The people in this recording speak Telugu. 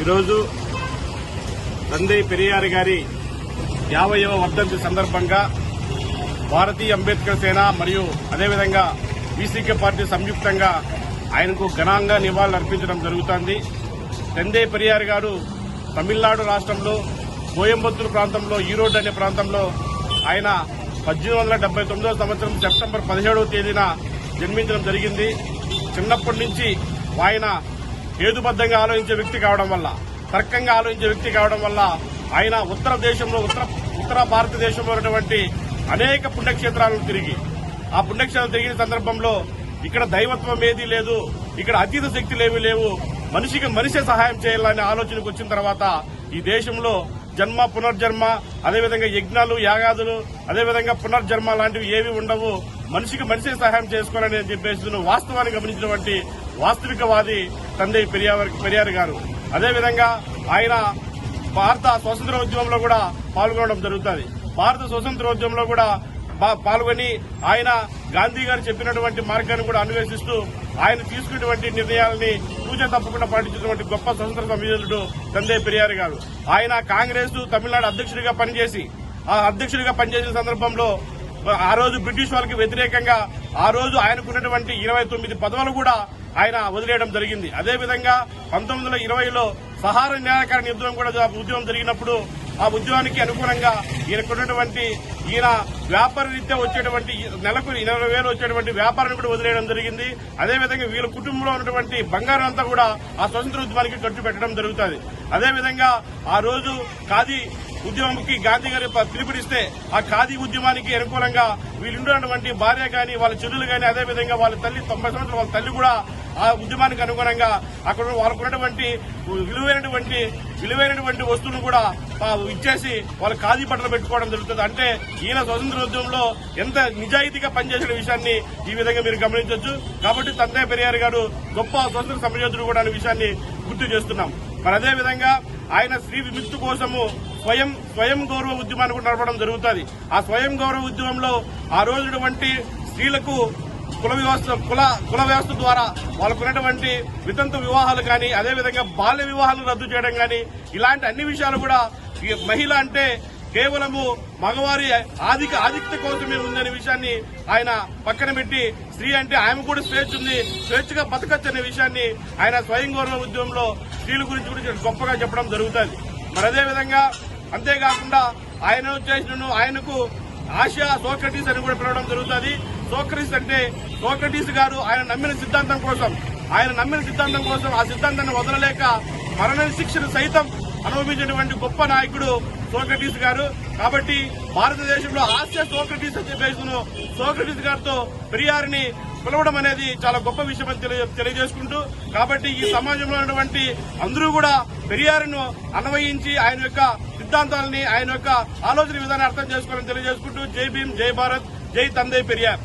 ఈరోజు తండ్రి పెరియార్ గారి యాభైవ వర్ధంతి సందర్భంగా భారతీయ అంబేద్కర్ సేన మరియు అదేవిధంగా బీసీకే పార్టీ సంయుక్తంగా ఆయనకు ఘనంగా నివాళులు అర్పించడం జరుగుతోంది. తందే పెరియార్ గారు తమిళనాడు రాష్ట్రంలో కోయంబత్తూరు ప్రాంతంలో ఈరోడ్ అనే ప్రాంతంలో ఆయన పద్దెనిమిది వందల డెబ్బై తొమ్మిదవ సంవత్సరం సెప్టెంబర్ పదిహేడవ తేదీన జన్మించడం జరిగింది. చిన్నప్పటి నుంచి ఆయన హేతుబద్ధంగా ఆలోచించే వ్యక్తి కావడం వల్ల తర్కంగా ఆలోచించే వ్యక్తి కావడం వల్ల ఆయన ఉత్తర దేశంలో ఉత్తర ఉత్తర భారతదేశంలో ఉన్నటువంటి అనేక పుణ్యక్షేత్రాలను తిరిగి ఆ పుణ్యక్షేత్రాలు తిరిగిన సందర్భంలో ఇక్కడ దైవత్వం ఏదీ లేదు ఇక్కడ అతీత శక్తులు ఏమీ లేవు మనిషికి మనిషే సహాయం చేయాలనే ఆలోచనకు వచ్చిన తర్వాత ఈ దేశంలో జన్మ పునర్జన్మ అదేవిధంగా యజ్ఞాలు యాగాదులు అదేవిధంగా పునర్జన్మ లాంటివి ఏవి ఉండవు మనిషికి మనిషే సహాయం చేసుకోవాలని చెప్పేసి వాస్తవాన్ని గమనించినటువంటి వాస్తవికవాది తండ్రి పెరియార్ పెరియార్ గారు. అదేవిధంగా ఆయన భారత స్వతంత్రోద్యమంలో కూడా పాల్గొనడం జరుగుతుంది. భారత స్వతంత్రోద్యమంలో కూడా పాల్గొని ఆయన గాంధీ గారు చెప్పినటువంటి మార్గాన్ని కూడా అన్వేషిస్తూ ఆయన తీసుకున్నటువంటి నిర్ణయాలని పూజ తప్పకుండా పాటించినటువంటి గొప్ప స్వతంత్ర సమీరుడు తందే పెరియారు గారు. ఆయన కాంగ్రెస్ తమిళనాడు అధ్యక్షుడిగా పనిచేసి ఆ అధ్యక్షుడిగా పనిచేసిన సందర్భంలో ఆ రోజు బ్రిటిష్ వాళ్ళకి వ్యతిరేకంగా ఆ రోజు ఆయనకున్నటువంటి ఇరవై తొమ్మిది పదవులు కూడా ఆయన వదిలేయడం జరిగింది. అదేవిధంగా పంతొమ్మిది వందల ఇరవైలో సహార న్యాయకరణ యుద్ధం కూడా ఉద్యమం జరిగినప్పుడు ఆ ఉద్యమానికి అనుగుణంగా ఈయనకున్నటువంటి ఈయన వ్యాపార రీత్యా వచ్చేటువంటి నెలకు ఇరవై వేలు వచ్చేటువంటి వ్యాపారాన్ని కూడా వదిలేయడం జరిగింది. అదేవిధంగా వీళ్ళ కుటుంబంలో ఉన్నటువంటి బంగారం అంతా కూడా ఆ స్వతంత్ర ఉద్యమానికి ఖర్చు పెట్టడం జరుగుతుంది. అదేవిధంగా ఆ రోజు ఖాదీ ఉద్యమంకి గాంధీ గారి పిలుపునిస్తే ఆ ఖాదీ ఉద్యమానికి అనుకూలంగా వీళ్ళు వీళ్ళున్నటువంటి భార్య గాని వాళ్ళ చెల్లెలు గాని అదేవిధంగా వాళ్ళ తల్లి తొంభై సంవత్సరాల వాళ్ళ తల్లి కూడా ఆ ఉద్యమానికి అనుగుణంగా అక్కడ వాళ్ళకున్నటువంటి విలువైనటువంటి విలువైనటువంటి వస్తువులను కూడా ఇచ్చేసి వాళ్ళ ఖాదీ బట్టలు పెట్టుకోవడం జరుగుతుంది. అంటే ఈయన స్వతంత్ర ఉద్యమంలో ఎంత నిజాయితీగా పనిచేసిన విషయాన్ని ఈ విధంగా మీరు గమనించవచ్చు కాబట్టి తందే పెరియార్ గారు గొప్ప స్వతంత్ర సమయోధుడు కూడా అనే విషయాన్ని గుర్తు చేస్తున్నాం. మరి అదే విధంగా ఆయన స్త్రీ విముక్తి కోసము స్వయం స్వయం గౌరవ ఉద్యమాన్ని కూడా నడపడం జరుగుతుంది. ఆ స్వయం గౌరవ ఉద్యమంలో ఆ రోజుటువంటి స్త్రీలకు కుల వ్యవస్థ కుల కుల వ్యవస్థ ద్వారా వాళ్ళకున్నటువంటి వితంతు వివాహాలు కానీ అదేవిధంగా బాల్య వివాహాలను రద్దు చేయడం కానీ ఇలాంటి అన్ని విషయాలు కూడా ఈ మహిళ అంటే కేవలము మగవారి ఆధిక ఆధిక్యత కోసమే ఉందనే విషయాన్ని ఆయన పక్కన పెట్టి స్త్రీ అంటే ఆమె కూడా స్వేచ్ఛ ఉంది స్వేచ్ఛగా బతకచ్చు అనే విషయాన్ని ఆయన స్వయం గౌరవ ఉద్యమంలో స్త్రీల గురించి గురించి గొప్పగా చెప్పడం జరుగుతుంది. మరి అదే విధంగా అంతేకాకుండా ఆయన చేసిన ఆయనకు ఆసియా సోక్రటీస్ అని కూడా పిలవడం జరుగుతుంది. సోక్రటీస్ అంటే సోక్రటీస్ గారు ఆయన నమ్మిన సిద్ధాంతం కోసం ఆయన నమ్మిన సిద్ధాంతం కోసం ఆ సిద్ధాంతాన్ని వదలలేక మరణ శిక్షను సైతం అనుభవించినటువంటి గొప్ప నాయకుడు సోక్రటీస్ గారు. కాబట్టి భారతదేశంలో ఆసియా సోక్రటీస్ అని చెప్పేసి సోక్రటీస్ గారితో పెరియారిని పిలవడం అనేది చాలా గొప్ప విషయం అని తెలియ- తెలియజేసుకుంటూ కాబట్టి ఈ సమాజంలో ఉన్నటువంటి అందరూ కూడా పెరియారును అన్వయించి ఆయన యొక్క సిద్ధాంతాలని ఆయన యొక్క ఆలోచన విధానాన్ని అర్థం చేసుకోవాలని తెలియజేసుకుంటూ జై భీమ్ జై భారత్ జై తందే పెరియార్.